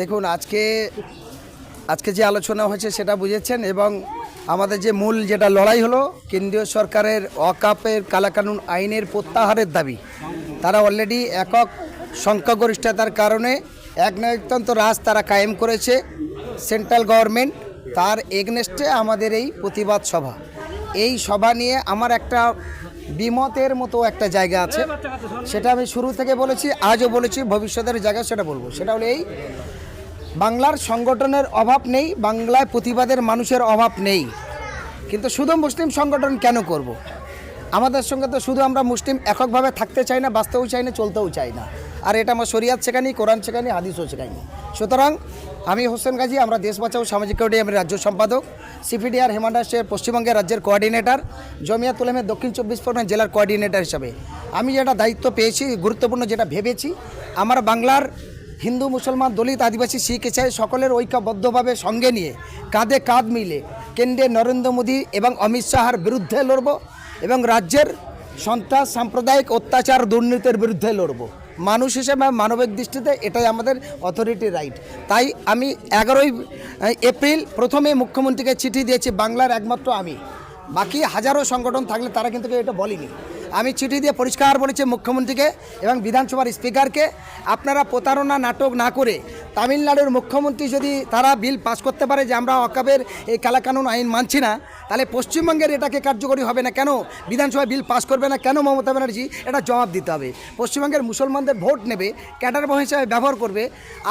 দেখুন, আজকে আজকে যে আলোচনা হয়েছে সেটা বুঝেছেন এবং আমাদের যে মূল যেটা লড়াই হলো, কেন্দ্রীয় সরকারের অকাপের কালাকানুন আইনের প্রত্যাহারের দাবি, তারা অলরেডি একক সংখ্যাগরিষ্ঠতার কারণে এক নায়কতন্ত্র রাজ তারা কায়েম করেছে সেন্ট্রাল গভর্নমেন্ট তার এগনেস্টে আমাদের এই প্রতিবাদ সভা। এই সভা নিয়ে আমার একটা বিমতের মতো একটা জায়গা আছে, সেটা আমি শুরু থেকে বলেছি, আজও বলেছি, ভবিষ্যতের জায়গা সেটা বলব। সেটা হলো এই বাংলার সংগঠনের অভাব নেই, বাংলায় প্রতিবাদের মানুষের অভাব নেই। কিন্তু শুধু মুসলিম সংগঠন কেন করব। আমাদের সঙ্গে তো শুধু আমরা মুসলিম এককভাবে থাকতে চাই না, বাঁচতেও চাই না, চলতেও চাই না। আর এটা আমার শরিয়াত শেখানি কোরআন শেখানি হাদিসও শেখানি সুতরাং আমি হোসেন গাজী, আমরা দেশ বাঁচাও, সামাজিক আমি রাজ্য সম্পাদক। সিপিডিআর হেমান্ডাসের পশ্চিমবঙ্গের রাজ্যের কোঅর্ডিনেটর জমিয়াত উলেমের দক্ষিণ চব্বিশ পরগনা জেলার কোঅর্ডিনেটর হিসাবে। আমি যেটা দায়িত্ব পেয়েছি, গুরুত্বপূর্ণ যেটা ভেবেছি, আমার বাংলার হিন্দু, মুসলমান, দলিত, আদিবাসী, শিখ, ইসাই সকলের ঐক্যবদ্ধভাবে সঙ্গে নিয়ে কাঁধে কাঁধ মিলে কেন্দ্রে নরেন্দ্র মোদী এবং অমিত শাহর বিরুদ্ধে লড়ব এবং রাজ্যের সন্ত্রাস, সাম্প্রদায়িক অত্যাচার, দুর্নীতির বিরুদ্ধে লড়ব। মানুষ হিসেবে মানবিক দৃষ্টিতে এটাই আমাদের অথরিটি রাইট তাই আমি এগারোই এপ্রিল প্রথমে মুখ্যমন্ত্রীকে চিঠি দিয়েছি, বাংলার একমাত্র আমি। বাকি হাজারো সংগঠন থাকলে তারা কিন্তু এটা বলেনি। আমি চিঠি দিয়ে পরিষ্কার বলেছি মুখ্যমন্ত্রীকে এবং বিধানসভার স্পিকারকে, আপনারা প্রতারণা নাটক না করে তামিলনাড়ুর মুখ্যমন্ত্রী যদি তারা বিল পাস করতে পারে যে আমরা অকাবের এই কালাকানুন আইন মানছি না, তাহলে পশ্চিমবঙ্গের এটাকে কার্যকরী হবে না কেন? বিধানসভায় বিল পাস করবে না কেন মমতা ব্যানার্জি? এটা জবাব দিতে হবে। পশ্চিমবঙ্গের মুসলমানদের ভোট নেবে, ক্যাডার হিসাবে ব্যবহার করবে,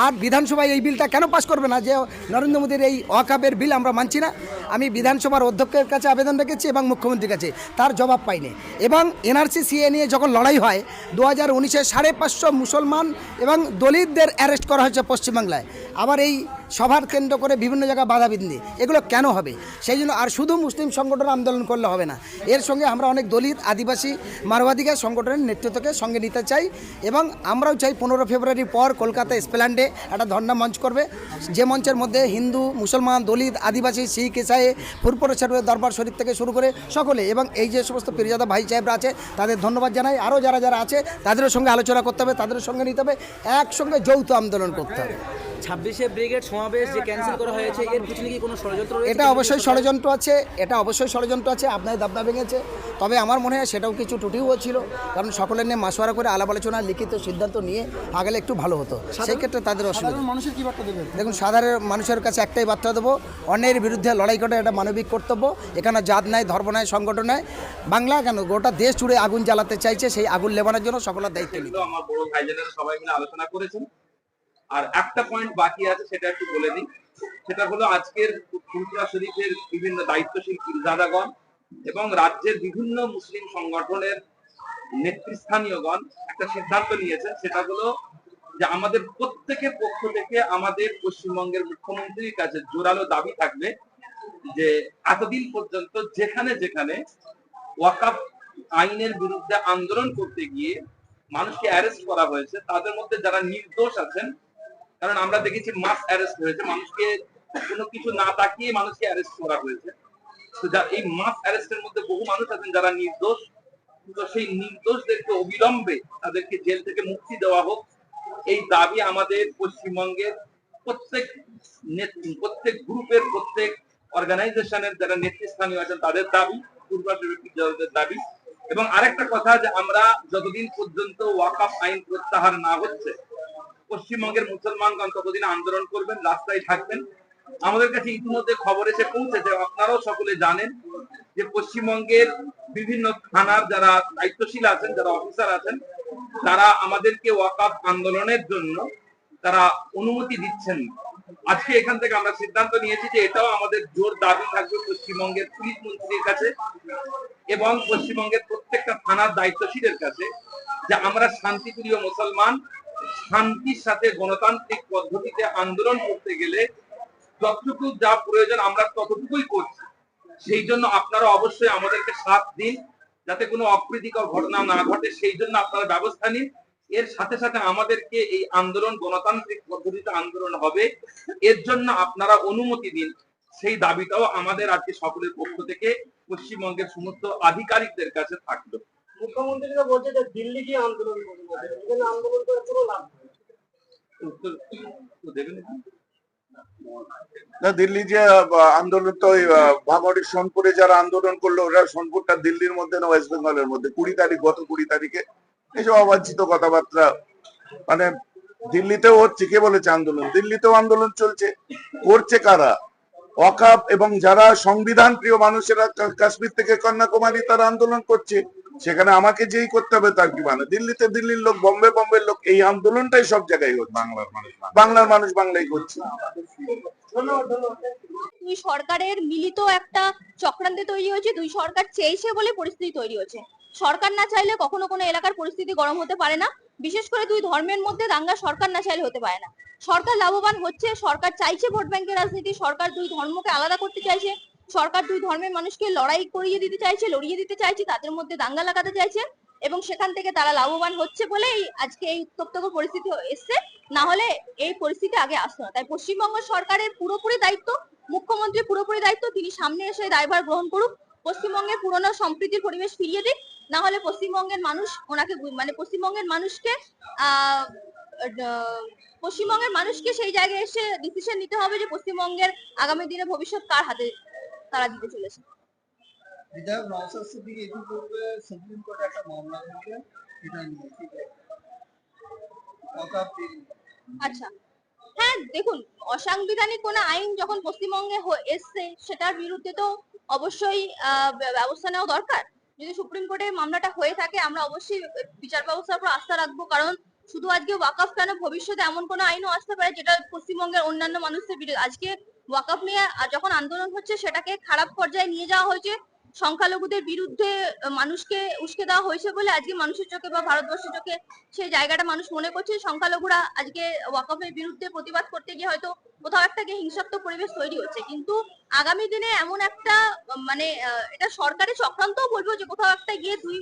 আর বিধানসভায় এই বিলটা কেন পাস করবে না যে নরেন্দ্র মোদীর এই অকাবের বিল আমরা মানছি না? আমি বিধানসভার অধ্যক্ষের কাছে আবেদন রেখেছি এবং মুখ্যমন্ত্রীর কাছে, তার জবাব পাইনি। এবং এনআরসি, সিএ নিয়ে যখন লড়াই হয় দু হাজার উনিশে সাড়ে পাঁচশো মুসলমান এবং দলিতদের অ্যারেস্ট করা হয়েছে পশ্চিমবাংলায়। আবার এই সভার কেন্দ্র করে বিভিন্ন জায়গায় বাধাবিন্দি এগুলো কেন হবে? সেই জন্য আর শুধু মুসলিম সংগঠন আন্দোলন করলে হবে না। এর সঙ্গে আমরা অনেক দলিত, আদিবাসী মারবাদিকা সংগঠনের নেতৃত্বকে সঙ্গে নিতে চাই এবং আমরাও চাই পনেরো ফেব্রুয়ারি পর কলকাতা স্প্ল্যান্ডে একটা ধর্ণা মঞ্চ করবে। যে মঞ্চের মধ্যে হিন্দু, মুসলমান, দলিত, আদিবাসী, শিখ, ইসাই ফুরপুর সাহেবের দরবার শরীফ থেকে শুরু করে সকলে এবং এই যে সমস্ত পীরজাদা ভাই সাহেবরা আছে, তাদের ধন্যবাদ জানাই। আরও যারা যারা আছে, তাদেরও সঙ্গে আলোচনা করতে হবে তাদের সঙ্গে নিতে হবে। একসঙ্গে যৌথ আন্দোলন করতে হবে। ছাব্বিশে ব্রিগেড সমাবেশ যে ক্যান্সেল করা হয়েছে এর পিছনে কি কোনো ষড়যন্ত্র এটা অবশ্যই ষড়যন্ত্র আছে এটা অবশ্যই ষড়যন্ত্র আছে আপনার দাবদা ভেঙেছে। তবে আমার মনে হয় সেটাও কিছু ত্রুটিও ছিল কারণ সকলের নিয়ে মাসোয়ারা করে আলাপ আলোচনা লিখিত সিদ্ধান্ত নিয়ে আগেলে একটু ভালো হতো। সেই ক্ষেত্রে তাদের অসুবিধা। মানুষের কি বার্তা দেবেন? দেখুন সাধারণ মানুষের কাছে একটাই বার্তা দেবো অন্যের বিরুদ্ধে লড়াই করা এটা মানবিক কর্তব্য এখানে জাত নাই ধর্ম নাই সংগঠন নাই। বাংলা কেন? গোটা দেশ জুড়ে আগুন জ্বালাতে চাইছে সেই আগুন লেবানোর জন্য সকলের দায়িত্ব নিতে। আমার বড় ভাইজানেরা সবাই মিলে আলোচনা করেছেন। আর একটা পয়েন্ট বাকি আছে, সেটা একটু বলে দিই। সেটা হলো আজকের ফুলপুরা শরীফের বিভিন্ন দায়িত্বশীল পীরজাদাগণ এবং রাজ্যের বিভিন্ন মুসলিম সংগঠনের নেতৃস্থানীয়গণ একটা সিদ্ধান্ত নিয়েছেন। সেটা হলো যে আমাদের প্রত্যেকের পক্ষ থেকে আমাদের পশ্চিমবঙ্গের মুখ্যমন্ত্রীর কাছে জোরালো দাবি থাকবে যে এতদিন পর্যন্ত যেখানে যেখানে ওয়াকাফ আইনের বিরুদ্ধে আন্দোলন করতে গিয়ে মানুষকে অ্যারেস্ট করা হয়েছে, তাদের মধ্যে যারা নির্দোষ আছেন কারণ আমরা দেখেছি মাস অ্যারেস্ট হয়েছে, মানুষকে কোনো কিছু না তাকিয়ে মানুষকে অ্যারেস্ট করা হয়েছে। এই মাস অ্যারেস্টের মধ্যে বহু মানুষ আছেন যারা নির্দোষ। তো সেই নির্দোষদেরকে অবিলম্বে তাদেরকে জেল থেকে মুক্তি দেওয়া হোক। এই দাবি আমাদের পশ্চিমবঙ্গের প্রত্যেক প্রত্যেক গ্রুপের, প্রত্যেক অর্গানাইজেশনের যারা নেতৃস্থানীয় আছেন, তাদের দাবি পূর্বাসের দাবি। এবং আরেকটা কথা যে আমরা যতদিন পর্যন্ত ওয়াকাফ আইন প্রত্যাহার না হচ্ছে পশ্চিমবঙ্গের মুসলমানগণ ততদিন আন্দোলন করবেন, রাস্তায় থাকবেন। আমাদের কাছে ইতিমধ্যে খবর এসে পৌঁছেছে, আপনারাও সকলে জানেন যে পশ্চিমবঙ্গের বিভিন্ন থানার যারা দায়িত্বশীল আছেন, যারা অফিসার আছেন, তারা আমাদেরকে ওয়াকাফ আন্দোলনের জন্য তারা অনুমতি দিচ্ছেন। আজকে এখান থেকে আমরা সিদ্ধান্ত নিয়েছি যে এটাও আমাদের জোর দাবি থাকবে পশ্চিমবঙ্গের পুলিশ মন্ত্রীর কাছে এবং পশ্চিমবঙ্গের প্রত্যেকটা থানার দায়িত্বশীলের কাছে যে আমরা শান্তিপ্রিয় মুসলমান শান্তির সাথে গণতান্ত্রিক পদ্ধতিতে আন্দোলন করতে গেলে যতটুকু যা প্রয়োজন আমরা ততটুকুই করছি। সেই জন্য আপনারা অবশ্যই আমাদেরকে সাথ দিন, যাতে কোনো অপ্রীতিকর ঘটনা না ঘটে। সেই জন্য আপনারা ব্যবস্থা নিন। এর সাথে সাথে আমাদেরকে এই আন্দোলন, গণতান্ত্রিক পদ্ধতিতে আন্দোলন হবে। এর জন্য আপনারা অনুমতি দিন। সেই দাবিটাও আমাদের আজকে সকলের পক্ষ থেকে পশ্চিমবঙ্গের সমস্ত আধিকারিকদের কাছে থাকল। মুখ্যমন্ত্রীরা বলছে যে দিল্লি গিয়ে আন্দোলন করবে। আন্দোলন করে কোনো লাভ না, দিল্লি যে আন্দোলন তো ভাঙড়ের সোনপুরে যারা আন্দোলন করল, ওরা সোনপুরটা দিল্লির মধ্যে না ওয়েস্ট বেঙ্গলের মধ্যে? কুড়ি তারিখ, গত কুড়ি তারিখে এইসব অবাঞ্ছিত কথাবার্তা। মানে দিল্লিতেও হচ্ছে, কে বলেছে আন্দোলন? দিল্লিতেও আন্দোলন চলছে। করছে কারা? ওয়াকাপ এবং যারা সংবিধান প্রিয় মানুষেরা কাশ্মীর থেকে কন্যাকুমারী তারা আন্দোলন করছে। সেখানে আমাকে যেই করতে হবে তার কি মানে? দিল্লিতে দিল্লির লোক বম্বে বম্বের লোক এই আন্দোলনটাই সব জায়গায় হচ্ছে। বাংলার মানুষ বাংলার মানুষ বাংলাই করছে। দুই সরকারের মিলিত একটা চক্রান্তে তৈরি হয়েছে দুই সরকার চেয়েছে বলে পরিস্থিতি তৈরি হয়েছে সরকার না চাইলে কখনো কোনো এলাকার পরিস্থিতি গরম হতে পারে না। বিশেষ করে দুই ধর্মের মধ্যে দাঙ্গা সরকার না চাইলে হতে পারে না। সরকার লাভবান হচ্ছে সরকার চাইছে ভোট ব্যাংকের রাজনীতি সরকার দুই ধর্মকে আলাদা করতে চাইছে। সরকার দুই ধর্মের মানুষকে লড়াই করিয়ে দিতে চাইছে, লড়িয়ে দিতে চাইছে, তাদের মধ্যে দাঙ্গা লাগাতে চাইছে এবং সেখান থেকে তারা লাভবান হচ্ছে বলেই আজকে এই উত্তপ্ত পরিস্থিতি এসছে। না হলে এই পরিস্থিতি আগে আসতো না। তাই পশ্চিমবঙ্গ সরকারের পুরোপুরি দায়িত্ব মুখ্যমন্ত্রী পুরোপুরি দায়িত্ব, তিনি সামনে এসে দায়ভার গ্রহণ করুক। পশ্চিমবঙ্গের পুরনো সম্প্রীতির পরিবেশ ফিরিয়ে দিক। না হলে পশ্চিমবঙ্গের মানুষ ওনাকে মানে পশ্চিমবঙ্গের মানুষকে পশ্চিমবঙ্গের মানুষকে সেই জায়গায় এসে ডিসিশন নিতে হবে যে পশ্চিমবঙ্গের আগামী দিনে ভবিষ্যৎ কার হাতে তারা দিতে চলেছে। বিধায়ক নওশাদ সিদ্দিক ইতিপূর্বে সুপ্রিম কোর্টে একটা মামলা করেছে এটা নিয়ে ঠিক আছে? আচ্ছা। হ্যাঁ দেখুন অসাংবিধানিক কোনো আইন যখন পশ্চিমবঙ্গে এসছে সেটার বিরুদ্ধে তো অবশ্যই ব্যবস্থা নেওয়া দরকার। যদি সুপ্রিম কোর্টে মামলাটা হয়ে থাকে আমরা অবশ্যই বিচার ব্যবস্থার উপর আস্থা রাখব কারণ শুধু আজকে ওয়াকফ কেন? ভবিষ্যতে এমন কোনো আইনও আসতে পারে যেটা পশ্চিমবঙ্গের অন্যান্য মানুষের বিরুদ্ধে আজকে ওয়াকফ নিয়ে যখন আন্দোলন হচ্ছে, সেটাকে খারাপ পর্যায়ে নিয়ে যাওয়া হয়েছে। সংখ্যালঘুদের বিরুদ্ধে মানুষকে উস্কে দেওয়া হয়েছে বলে আজকে মানুষের চোখে বা ভারতবর্ষের চোখে সেই জায়গাটা মানুষ মনে করছে। সংখ্যালঘুরা আজকে ওয়াকফের বিরুদ্ধে প্রতিবাদ করতে গিয়ে হয়তো কোথাও একটা গিয়ে হিংসাত্মক পরিবেশ তৈরি হচ্ছে। কিন্তু আগামী দিনে এমন একটা মানে এটা সরকারি চক্রান্তও বলব যে কোথাও একটা গিয়ে দুই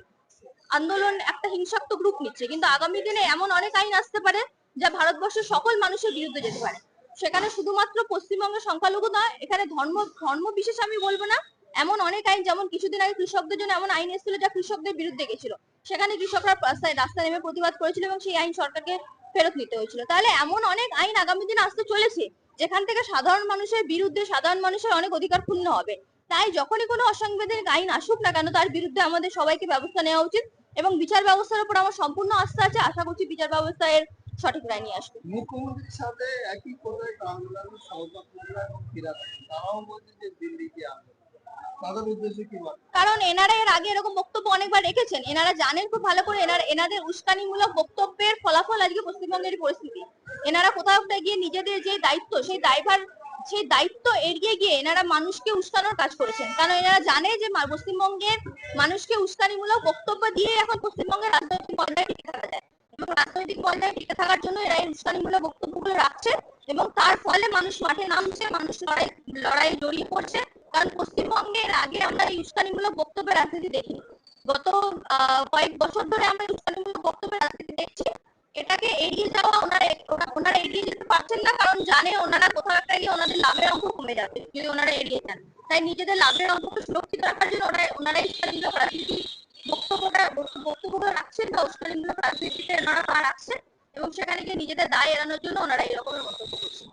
আন্দোলন একটা হিংসাত্মক রূপ নিচ্ছে। কিন্তু আগামী দিনে এমন অনেক আইন আসতে পারে যা ভারতবর্ষের সকল মানুষের বিরুদ্ধে যেতে পারে। সেখানে শুধুমাত্র পশ্চিমবঙ্গের সংখ্যালঘু নয়, এখানে ধর্ম ধর্ম বিশেষ আমি বলব না, এমন অনেক আইন, যেমন কিছুদিন আগে কৃষকদের জন্য এমন আইন এসেছিল যা কৃষকদের বিরুদ্ধে গেছিল। সেখানে কৃষকরা রাস্তায় নেমে প্রতিবাদ করেছিল এবং সেই আইন সরকারকে ফেরত নিতে হয়েছিল। তাহলে এমন অনেক আইন আগামী দিনে আসতে চলেছে, যেখান থেকে সাধারণ মানুষের বিরুদ্ধে সাধারণ মানুষের অনেক অধিকার ক্ষুণ্ণ হবে। তাই যখনই কোনো অসাংবিধানিক আইন আসুক না কেন, তার বিরুদ্ধে আমাদের সবাইকে ব্যবস্থা নেওয়া উচিত এবং বিচার ব্যবস্থার উপর আমার সম্পূর্ণ আস্থা আছে। আশা করছি বিচার ব্যবস্থা এর সঠিক রায় নিয়ে আসবে। মুখ্যমন্ত্রীর সাথে একই কোথায় মোল্লা এবং হাকিম। তারাও বলছে যে আন্দোলন কারণ এনারা এর আগে এরকম বক্তব্য অনেকবার রেখেছেন। এনারা জানেন খুব ভালো করে এনারা এনাদের উস্কানিমূলক বক্তব্যের ফলাফল আজকে পশ্চিমবঙ্গের পরিস্থিতি। এনারা কোথাও একটা গিয়ে নিজেদের যে দায়িত্ব সেই দায়ভার সেই দায়িত্ব এড়িয়ে গিয়ে এনারা মানুষকে উস্কানোর কাজ করেছেন। কারণ এনারা জানে যে পশ্চিমবঙ্গের মানুষকে উস্কানিমূলক বক্তব্য দিয়ে এখন পশ্চিমবঙ্গের রাজনৈতিক পর্যায়ে টিকে থাকা যায়। এবং রাজনৈতিক পর্যায়ে টিকে থাকার জন্য এরা এই উস্কানিমূলক বক্তব্যগুলো রাখছে এবং তার ফলে মানুষ মাঠে নামছে, মানুষ লড়াই লড়াই জড়িয়ে পড়ছে। কারণ পশ্চিমবঙ্গের আগে আমরা এই উস্কানিমূলক বক্তব্যের রাজনীতি দেখি গত কয়েক বছর ধরে আমরা উস্কানিমূলক বক্তব্যের রাজনীতি দেখছি। এটাকে এড়িয়ে যাওয়া ওনারা ওনারা এড়িয়ে যেতে পারছেন না কারণ জানে ওনারা কোথাও একটা গিয়ে ওনাদের লাভের অঙ্ক কমে যাবে যদি ওনারা এড়িয়ে যান। তাই নিজেদের লাভের অঙ্ককে সুরক্ষিত রাখার জন্য ওনারা ওনারা এই উস্কানিমূলক রাজনীতি বক্তব্যটা রাখছেন বা রাজনীতিতে রাখছেন এবং সেখানে গিয়ে নিজেদের দায় এড়ানোর জন্য ওনারা এরকমের মন্তব্য করছেন।